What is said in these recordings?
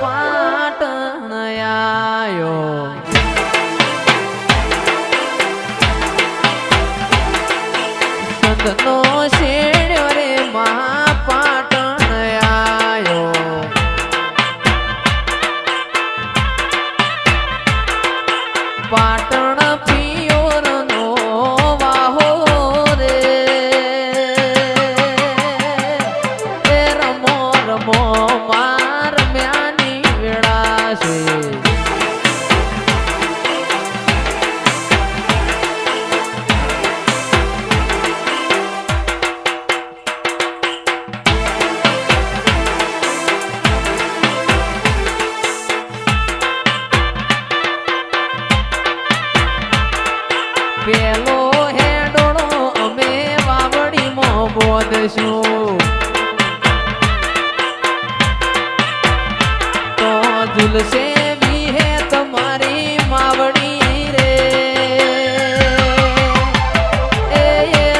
પાટણ આયો. સંતનો શેડ્યો રે મા પાટણ આયો. પાટણ બોધશું તો ઝૂલશે વિહે તમારી માવડી રે એ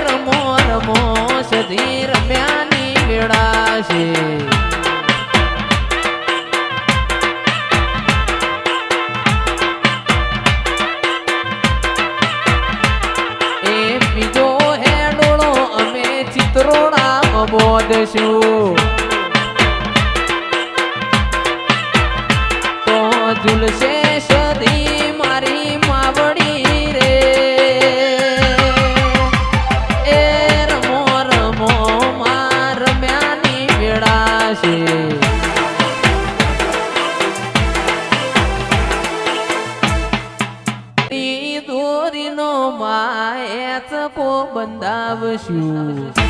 રમો રમો સધી રમ્યાની વેળા છે બોધશું તો ઝુલશે સદી મારી માવડી રે એ રમો રમો માં રમ્યાની વેળા છે દોરીનો ચકો બંધાવશું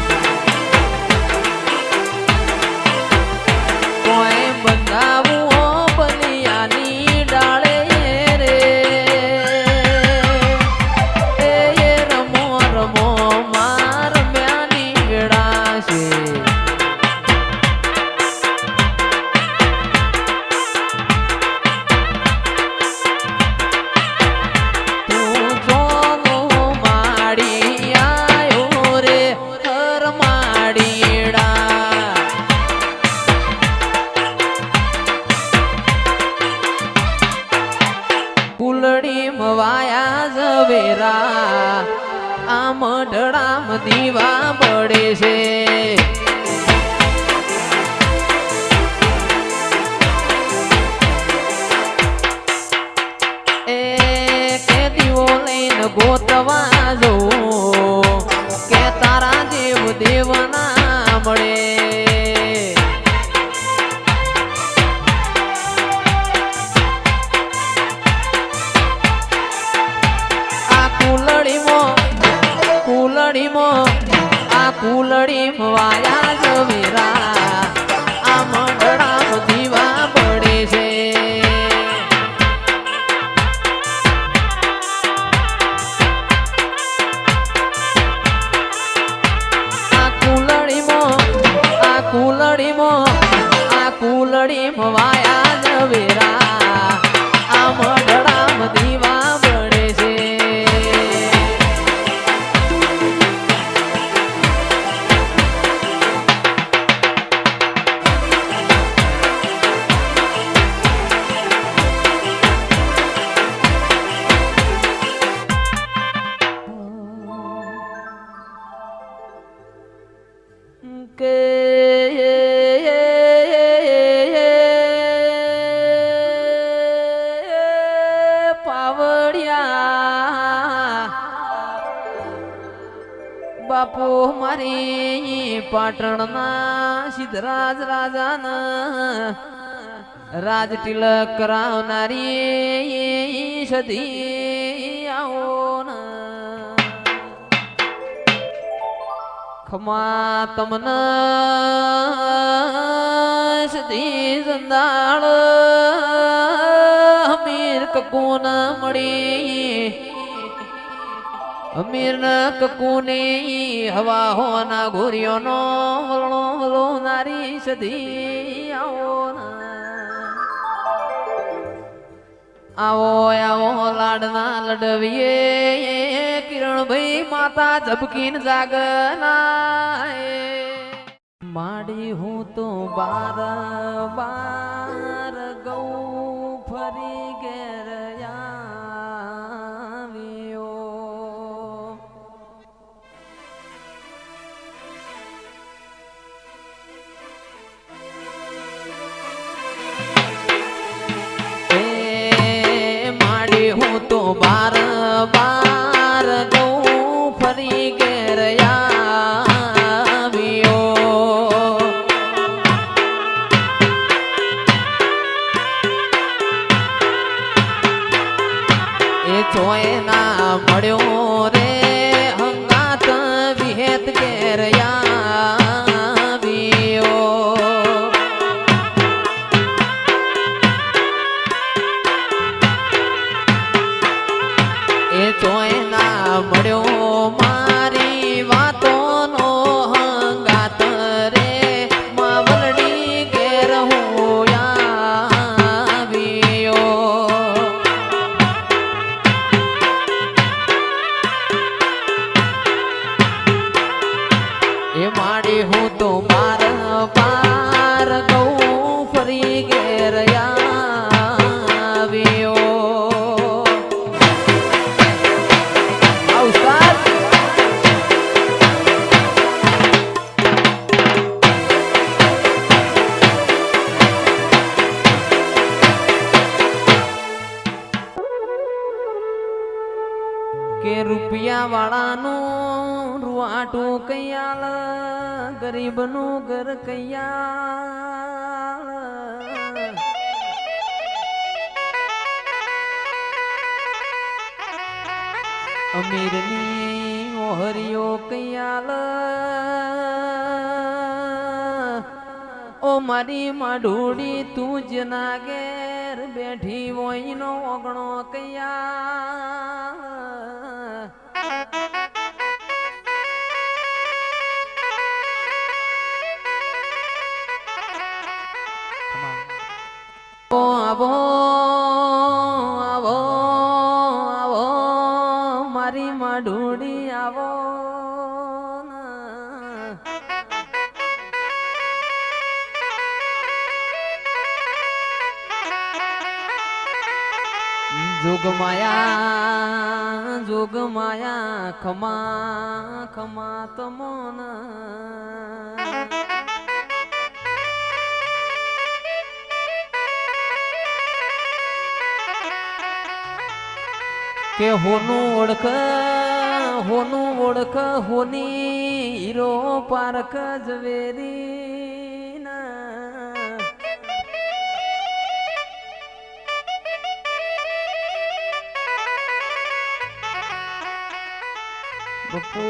પાટણના સિદ્ધરાજ રાજાના રાજ તિલક કરાવનારી સધી ખમા તમને સધી જંદાળ અમીર કકુન મળી અમીર ન કકુને હવા હોના ઘોરિયોનો વલણો વલો નારી સધી આવો આવો આવો, લાડના લડવીએ, કિરણભાઈ માતા ઝબકીન જાગનાય માડી હું તો બાર બાર Yeah. કે રૂપિયા વાળાનું રૂઆટું કૈયાલ, ગરીબનું ઘર કૈયાલ. અમીરની ઓહરીઓ કૈયાલ, ઓ મારી માઢુડી તું જ ના ઘેર બેઠી હોય નો ઓગણો કૈયા જોગમાયા જોગમાયા ખમા ખમા તમોન કે હોનું ઓળખ હોનું ઓળખ હોની હીરો પારખ ઝવેરી. બપુ,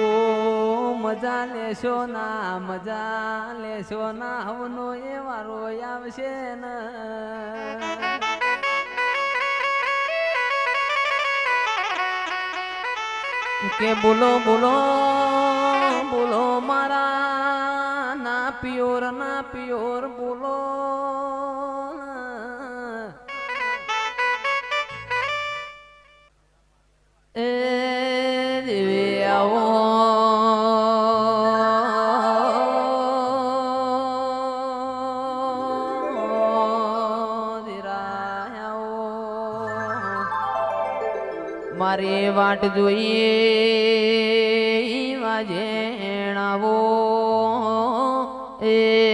મજા લેશો ના, મજા લેશો ના, હવનો એ વારો આવશે ને. કે બોલો બોલો બોલો મારા, ના પિયોર ના પિયોર, બોલો. મારે વાટ જોઈએ વાજેણાવો એ